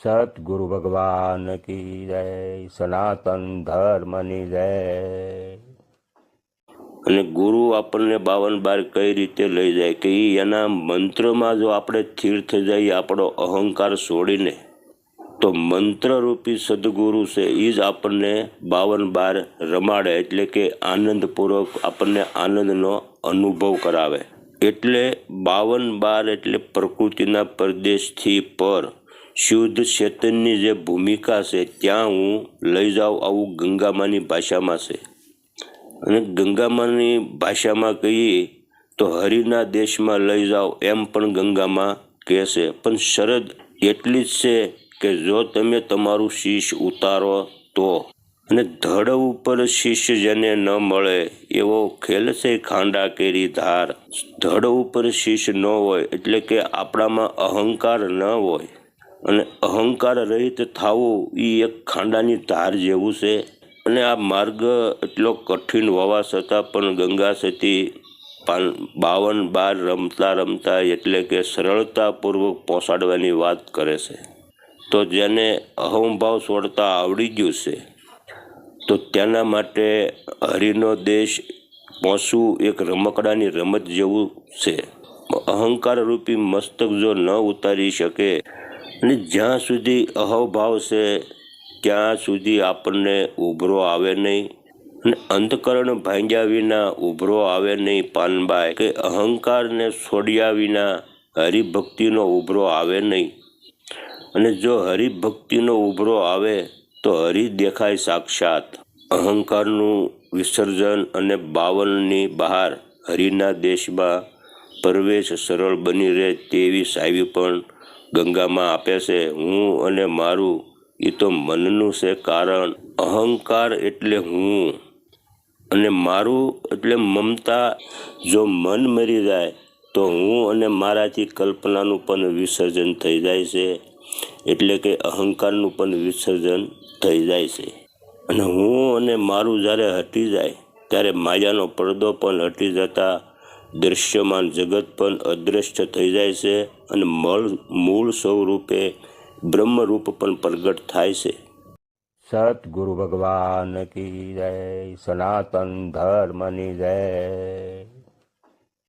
સતગુરુ ભગવાન કી જય સનાતન ધર્મની જય અને ગુરુ આપણને બાવન બાર કઈ રીતે લઈ જાય કે એના મંત્રમાં જો આપણે સ્થિર થઈ જઈએ આપણો અહંકાર છોડીને, તો મંત્રરૂપી સદગુરુ છે એ જ આપણને બાવન બાર રમાડે, એટલે કે આનંદપૂર્વક આપણને આનંદનો અનુભવ કરાવે. એટલે બાવન બાર એટલે પ્રકૃતિના પરદેશથી પર શુદ્ધ ચેતનની જે ભૂમિકા છે, ત્યાં હું લઈ જાઉં આવું ગંગામાની ભાષામાં છે. અને ગંગામાની ભાષામાં કહીએ તો હરિના દેશમાં લઈ જાઓ એમ પણ ગંગામાં કહેશે. પણ શરદ એટલી જ છે કે જો તમે તમારું શીશ ઉતારો તો. અને ધડ ઉપર શીશ જેને ન મળે એવો ખેલ છે ખાંડા કેરી ધાર. ધડ ઉપર શીશ ન હોય એટલે કે આપણામાં અહંકાર ન હોય. અને અહંકાર રહિત થાવો એ એક ખાંડાની ધાર જેવું છે. અને આ માર્ગ એટલો કઠિન હોવા છતાં પણ ગંગા સતી પાન બાવન બાર રમતા રમતા એટલે કે સરળતાપૂર્વક પહોંચાડવાની વાત કરે છે. તો જેને અહંભાવ છોડતા આવડી ગયું છે, તો તેના માટે હરિનો દેશ પહોંચવું એક રમકડાની રમત જેવું છે. અહંકાર રૂપી મસ્તક જો ન ઉતારી શકે અને જ્યાં સુધી અહોભાવ છે, ત્યાં સુધી આપણને ઉભરો આવે નહીં. અને અંતકરણ ભાંગ્યા વિના ઉભરો આવે નહીં પાનબાઈ. કે અહંકારને છોડ્યા વિના હરિભક્તિનો ઉભરો આવે નહીં. અને જો હરિભક્તિનો ઉભરો આવે, તો હરિ દેખાય સાક્ષાત. અહંકારનું વિસર્જન અને બાવનની બહાર હરિના દેશમાં પ્રવેશ સરળ બની રહે તેવી સાવી પણ ગંગામાં આપે છે. હું અને મારું એ તો મનનું છે કારણ. અહંકાર એટલે હું. અને મારું એટલે મમતા. જો મન મરી જાય, તો હું અને મારાથી કલ્પનાનું પણ વિસર્જન થઈ જાય છે. એટલે કે અહંકારનું પણ વિસર્જન થઈ જાય છે. અને હું અને મારું જ્યારે હટી જાય, ત્યારે માયાનો પડદો પણ હટી જતા દૃશ્યમાન જગત પણ અદૃશ્ય થઈ જાય છે અને મળ, મૂળ સ્વરૂપે બ્રહ્મરૂપ પણ પ્રગટ થાય છે. સતગુરુ ભગવાન કી જય, સનાતન ધર્મની જય.